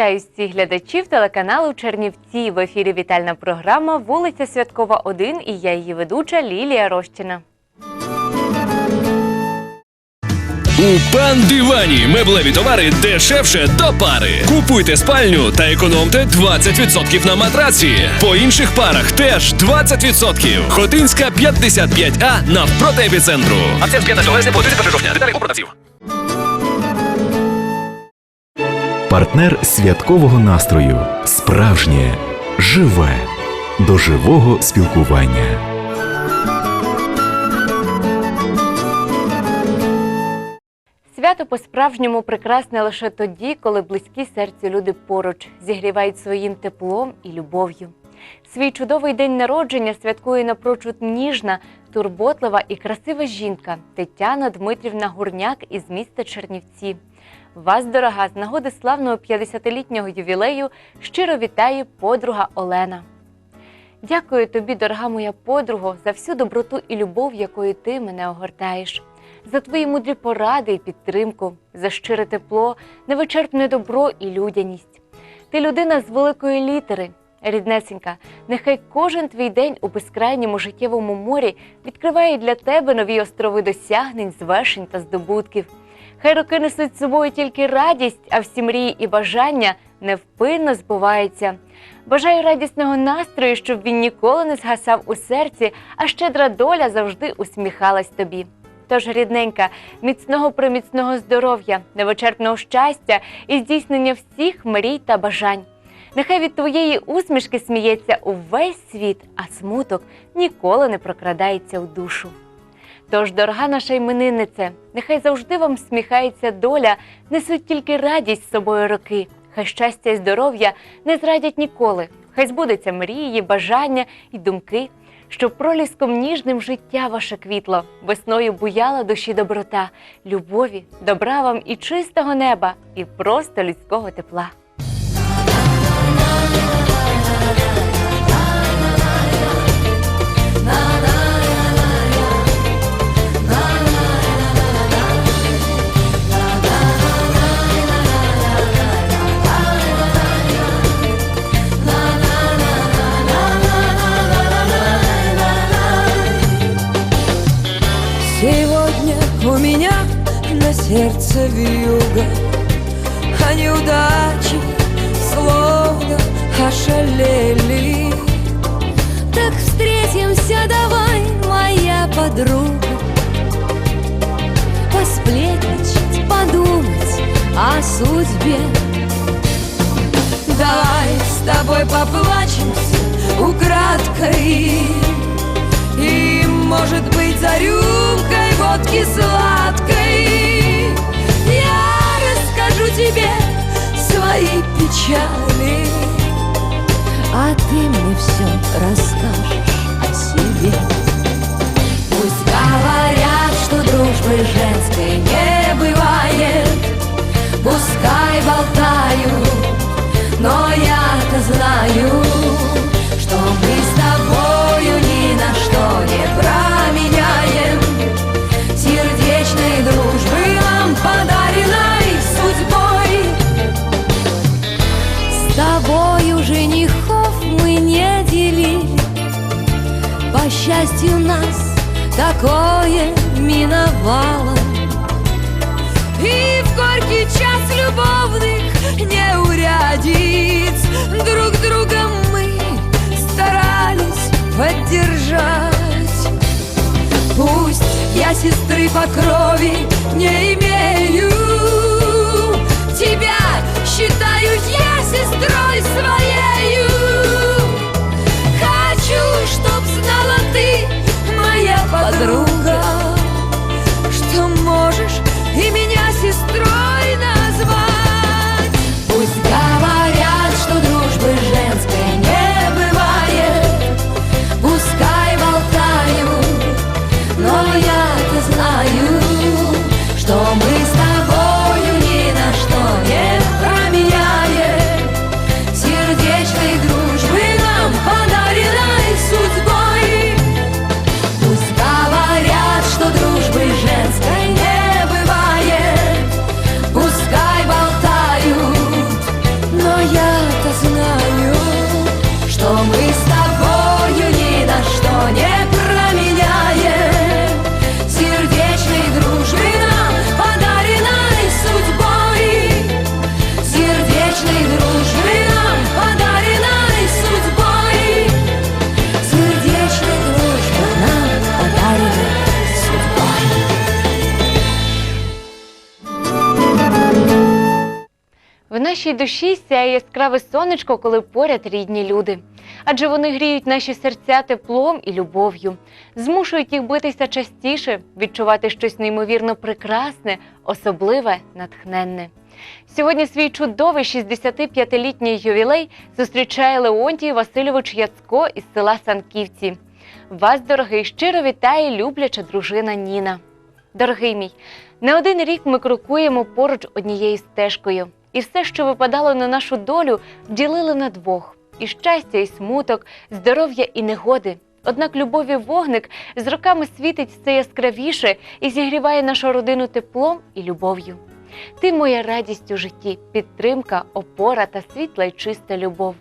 Вітаю всіх глядачів телеканалу Чернівці. В ефірі вітальна програма Вулиця Святкова 1 і я її ведуча Лілія Рощина. У пан Дивані меблеві товари дешевше до пари. Купуйте спальню та економте 20% на матраці. По інших парах теж 20%. Хотинська 55А навпроти епіцентру. Акція з 15 вересня по 31 жовтня. Деталі у продавців. Партнер святкового настрою. Справжнє, живе, до живого спілкування. Свято по-справжньому прекрасне лише тоді, коли близькі серцю люди поруч зігрівають своїм теплом і любов'ю. Свій чудовий день народження святкує напрочуд ніжна, турботлива і красива жінка Тетяна Дмитрівна Гурняк із міста Чернівці. Вас, дорога, з нагоди славного 50-літнього ювілею щиро вітає подруга Олена. Дякую тобі, дорога моя подруго, за всю доброту і любов, якою ти мене огортаєш, за твої мудрі поради і підтримку, за щире тепло, невичерпне добро і людяність. Ти людина з великої літери, ріднесенька. Нехай кожен твій день у безкрайньому життєвому морі відкриває для тебе нові острови досягнень, звершень та здобутків. Хай роки несуть з собою тільки радість, а всі мрії і бажання невпинно збуваються. Бажаю радісного настрою, щоб він ніколи не згасав у серці, а щедра доля завжди усміхалась тобі. Тож, рідненька, міцного приміцного здоров'я, невичерпного щастя і здійснення всіх мрій та бажань. Нехай від твоєї усмішки сміється увесь світ, а смуток ніколи не прокрадається в душу. Тож, дорога наша імениннице, нехай завжди вам сміхається доля, несуть тільки радість з собою роки. Хай щастя і здоров'я не зрадять ніколи. Хай збудуться мрії, бажання і думки, щоб проліском ніжним життя ваше квітло, весною буяла душі доброта, любові, добра вам і чистого неба, і просто людського тепла. Сердце вьюга А неудачи словно ошалели. Так встретимся давай, моя подруга. Посплетничать, подумать о судьбе. Давай с тобой поплачемся украдкой. И, может быть, за рюмкой водки сладкой тебе свои печали. А ты мне все расскажешь о себе. Пусть говорят, что дружбы женской не бывает. Пускай болтают, но я-то знаю такое миновало. И в горький час любовных неурядиц Друг друга мы старались поддержать. Пусть я сестры по крови не имею Тебя считаю я сестрой своею нашій душі сяє яскраве сонечко, коли поряд рідні люди. Адже вони гріють наші серця теплом і любов'ю, змушують їх битися частіше, відчувати щось неймовірно прекрасне, особливе, натхненне. Сьогодні свій чудовий 65-літній ювілей зустрічає Леонтій Васильович Яцко із села Санківці. Вас, дорогий, щиро вітає любляча дружина Ніна. Дорогий мій, не один рік ми крокуємо поруч однією стежкою, і все, що випадало на нашу долю, ділили на двох: і щастя, і смуток, здоров'я і негоди. Однак любові вогник з роками світить все яскравіше і зігріває нашу родину теплом і любов'ю. Ти моя радість у житті, підтримка, опора та світла й чиста любов.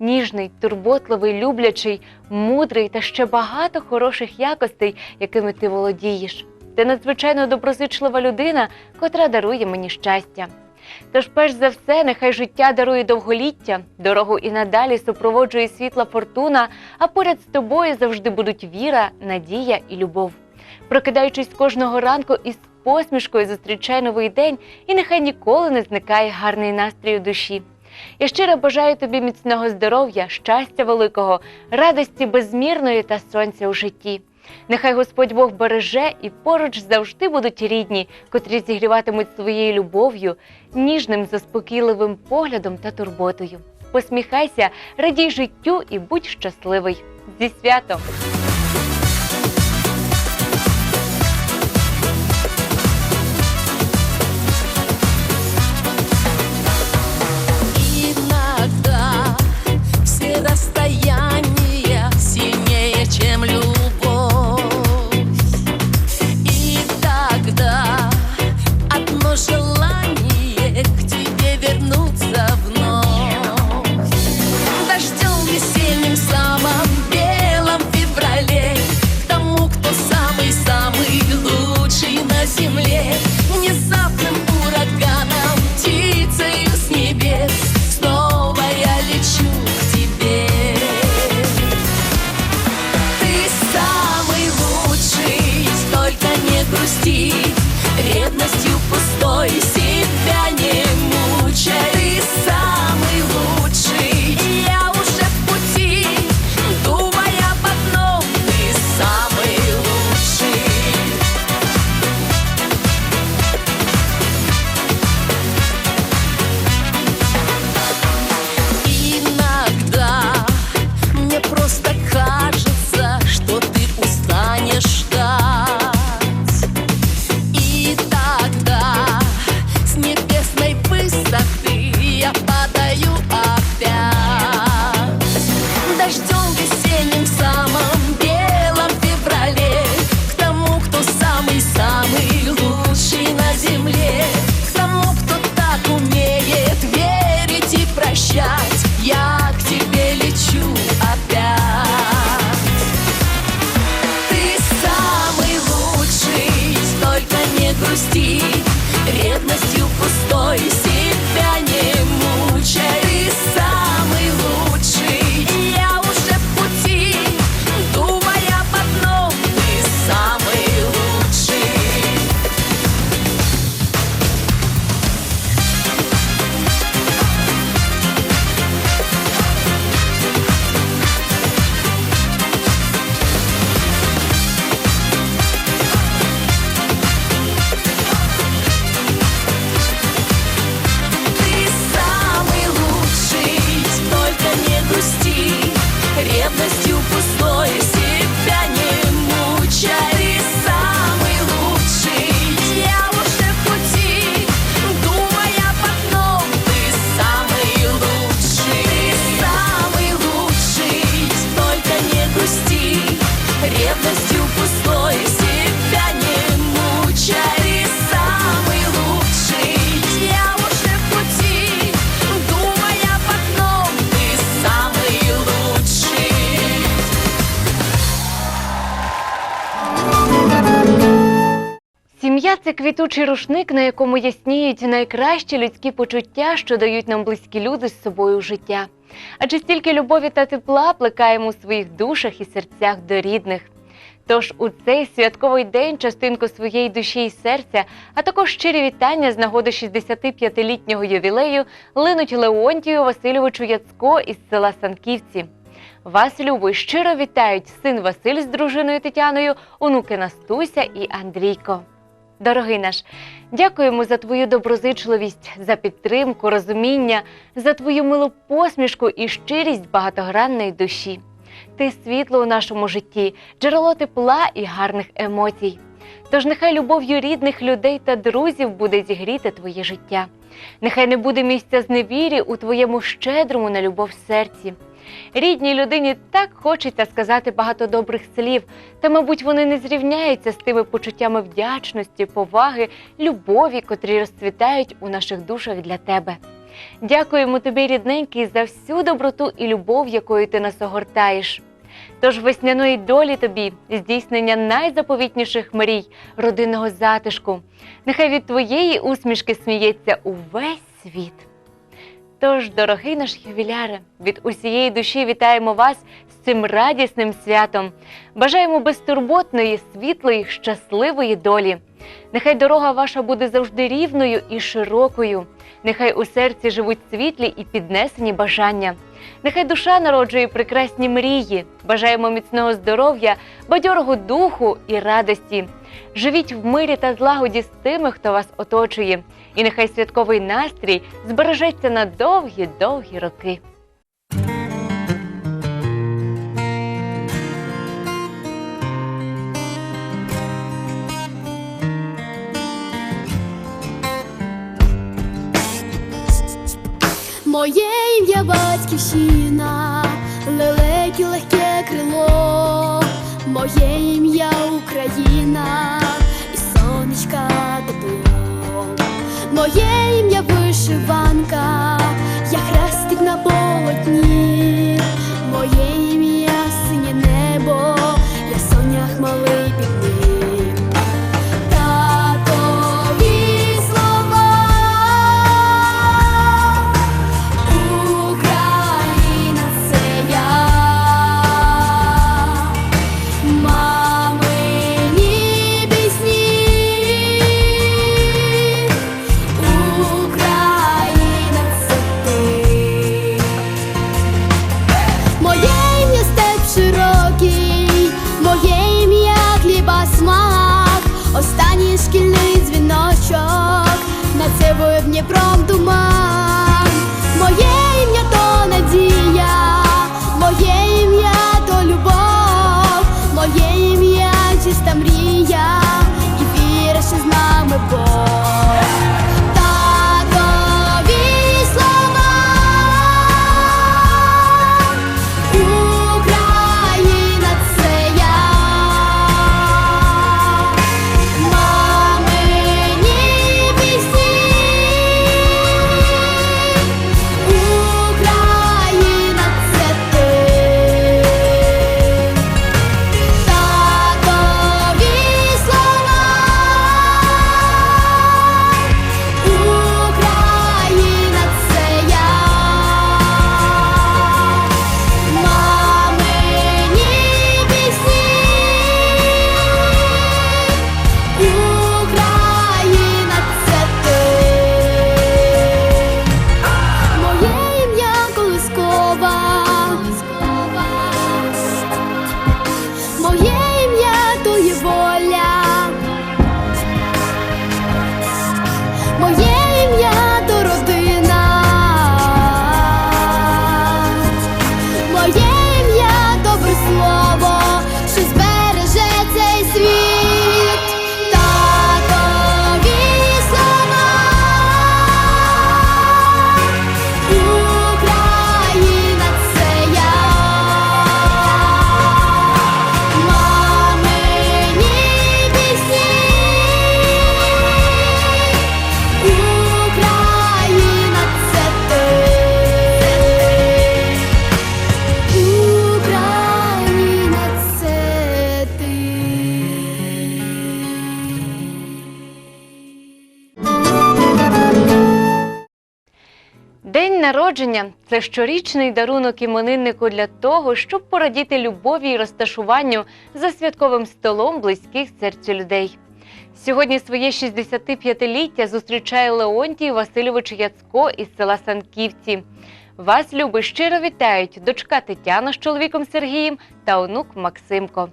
Ніжний, турботливий, люблячий, мудрий та ще багато хороших якостей, якими ти володієш. Ти надзвичайно доброзичлива людина, котра дарує мені щастя. Тож, перш за все, нехай життя дарує довголіття, дорогу і надалі супроводжує світла фортуна, а поряд з тобою завжди будуть віра, надія і любов. Прокидаючись кожного ранку із посмішкою, зустрічай новий день, і нехай ніколи не зникає гарний настрій у душі. Я щиро бажаю тобі міцного здоров'я, щастя великого, радості безмірної та сонця у житті. Нехай Господь Бог береже і поруч завжди будуть рідні, котрі зігріватимуть своєю любов'ю, ніжним, заспокійливим поглядом та турботою. Посміхайся, радій життю і будь щасливий. Зі святом! Квітучий рушник, на якому ясніють найкращі людські почуття, що дають нам близькі люди з собою життя. Адже стільки любові та тепла плекаємо у своїх душах і серцях до рідних. Тож у цей святковий день частинку своєї душі і серця, а також щирі вітання з нагоди 65-літнього ювілею линуть Леонтію Васильовичу Яцко із села Санківці. Вас, Любо, щиро вітають син Василь з дружиною Тетяною, онуки Настуся і Андрійко. Дорогий наш, дякуємо за твою доброзичливість, за підтримку, розуміння, за твою милу посмішку і щирість багатогранної душі. Ти світло у нашому житті, джерело тепла і гарних емоцій. Тож нехай любов'ю рідних людей та друзів буде зігріти твоє життя. Нехай не буде місця зневірі у твоєму щедрому на любов серці. Рідній людині так хочеться сказати багато добрих слів, та, мабуть, вони не зрівняються з тими почуттями вдячності, поваги, любові, котрі розцвітають у наших душах для тебе. Дякуємо тобі, рідненький, за всю доброту і любов, якою ти нас огортаєш. Тож весняної долі тобі, здійснення найзаповітніших мрій, родинного затишку. Нехай від твоєї усмішки сміється увесь світ. Тож, дорогий наш ювіляре, від усієї душі вітаємо вас з цим радісним святом. Бажаємо безтурботної, світлої, щасливої долі. Нехай дорога ваша буде завжди рівною і широкою. Нехай у серці живуть світлі і піднесені бажання. Нехай душа народжує прекрасні мрії. Бажаємо міцного здоров'я, бадьорого духу і радості. Живіть в мирі та злагоді з тими, хто вас оточує, і нехай святковий настрій збережеться на довгі-довгі роки. Моє ім'я батьківщина, лелеки легке моє ім'я Україна, і сонечка тепло, моє ім'я вишиванка, я хрестик на полотні, це щорічний дарунок імениннику для того, щоб порадіти любові і розташуванню за святковим столом близьких серцю людей. Сьогодні своє 65-ліття зустрічає Леонтій Васильович Яцко із села Санківці. Вас, люби, щиро вітають дочка Тетяна з чоловіком Сергієм та онук Максимко.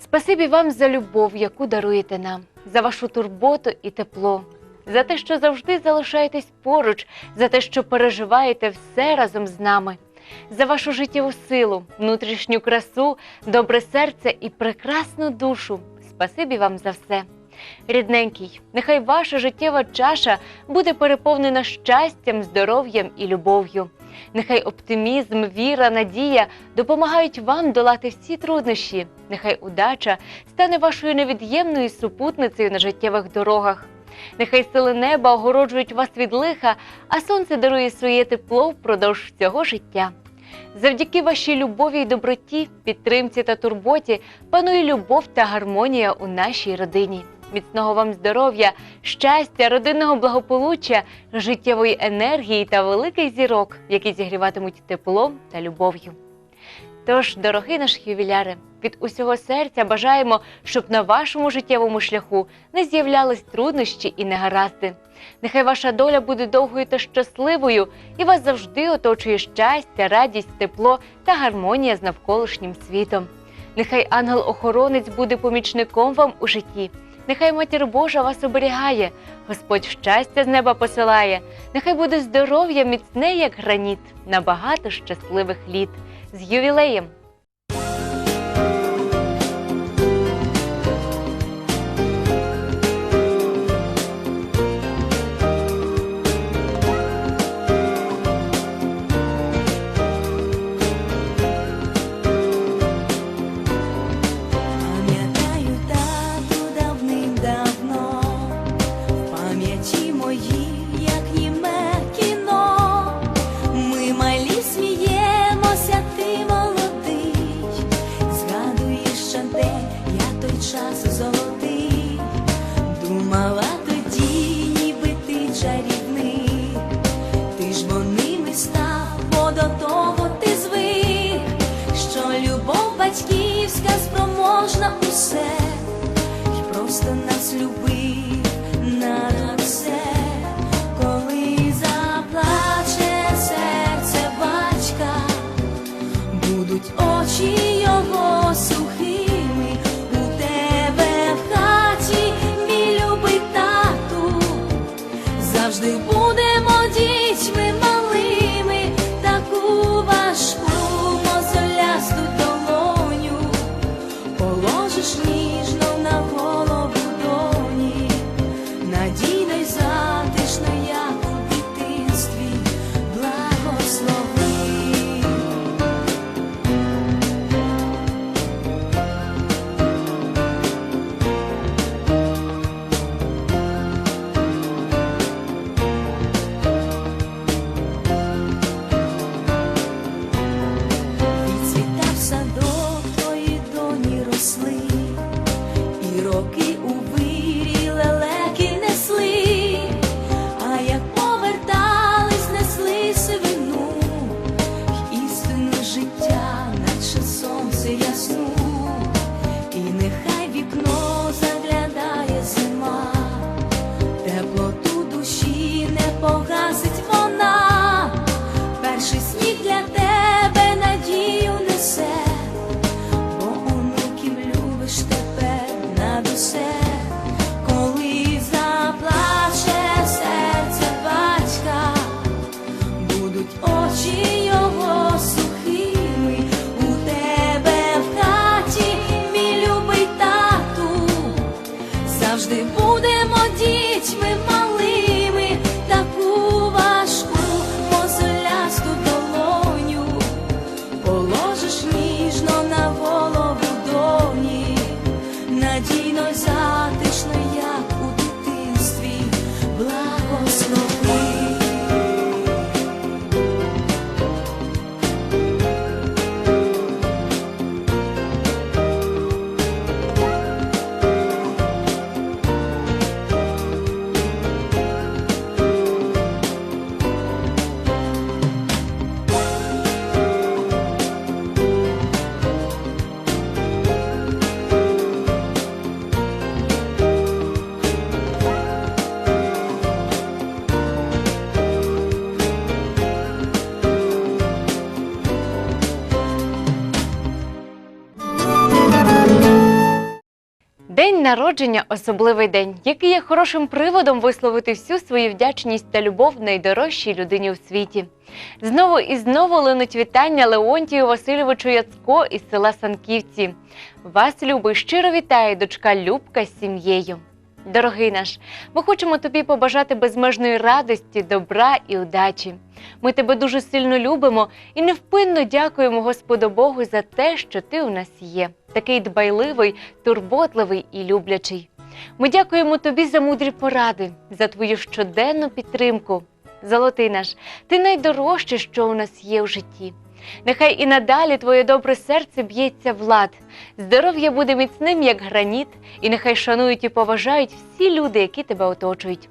Спасибі вам за любов, яку даруєте нам, за вашу турботу і тепло, за те, що завжди залишаєтесь поруч, за те, що переживаєте все разом з нами, за вашу життєву силу, внутрішню красу, добре серце і прекрасну душу. Спасибі вам за все. Рідненький, нехай ваша життєва чаша буде переповнена щастям, здоров'ям і любов'ю. Нехай оптимізм, віра, надія допомагають вам долати всі труднощі. Нехай удача стане вашою невід'ємною супутницею на життєвих дорогах. Нехай сили неба огороджують вас від лиха, а сонце дарує своє тепло впродовж всього життя. Завдяки вашій любові й доброті, підтримці та турботі панує любов та гармонія у нашій родині. Міцного вам здоров'я, щастя, родинного благополуччя, життєвої енергії та великих зірок, які зігріватимуть теплом та любов'ю. Тож, дорогий наш ювіляре, від усього серця бажаємо, щоб на вашому життєвому шляху не з'являлись труднощі і негаразди. Нехай ваша доля буде довгою та щасливою, і вас завжди оточує щастя, радість, тепло та гармонія з навколишнім світом. Нехай ангел-охоронець буде помічником вам у житті. Нехай матір Божа вас оберігає, Господь щастя з неба посилає. Нехай буде здоров'я міцне, як граніт, на багато щасливих літ. З ювілеєм! Завжди будемо завжди будемо дітьми народження особливий день, який є хорошим приводом висловити всю свою вдячність та любов найдорожчій людині у світі. Знову і знову линуть вітання Леонтію Васильовичу Яцко із села Санківці. Вас, любий, щиро вітає дочка Любка з сім'єю. Дорогий наш, ми хочемо тобі побажати безмежної радості, добра і удачі. Ми тебе дуже сильно любимо і невпинно дякуємо Господу Богу за те, що ти у нас є, такий дбайливий, турботливий і люблячий. Ми дякуємо тобі за мудрі поради, за твою щоденну підтримку. Золотий наш, ти найдорожче, що у нас є в житті. Нехай і надалі твоє добре серце б'ється в лад, здоров'я буде міцним, як граніт, і нехай шанують і поважають всі люди, які тебе оточують.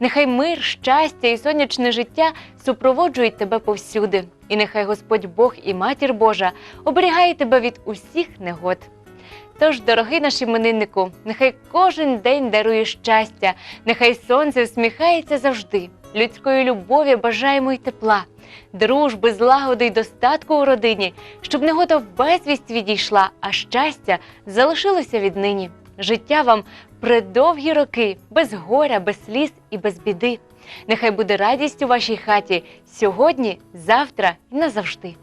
Нехай мир, щастя і сонячне життя супроводжують тебе повсюди, і нехай Господь Бог і Матір Божа оберігає тебе від усіх негод. Тож, дорогий наш імениннику, нехай кожен день дарує щастя, нехай сонце всміхається завжди. Людської любові бажаємо й тепла, дружби, злагоди й достатку у родині, щоб негода в безвість відійшла, а щастя залишилося віднині. Життя вам предовгі роки, без горя, без сліз і без біди. Нехай буде радість у вашій хаті сьогодні, завтра і назавжди.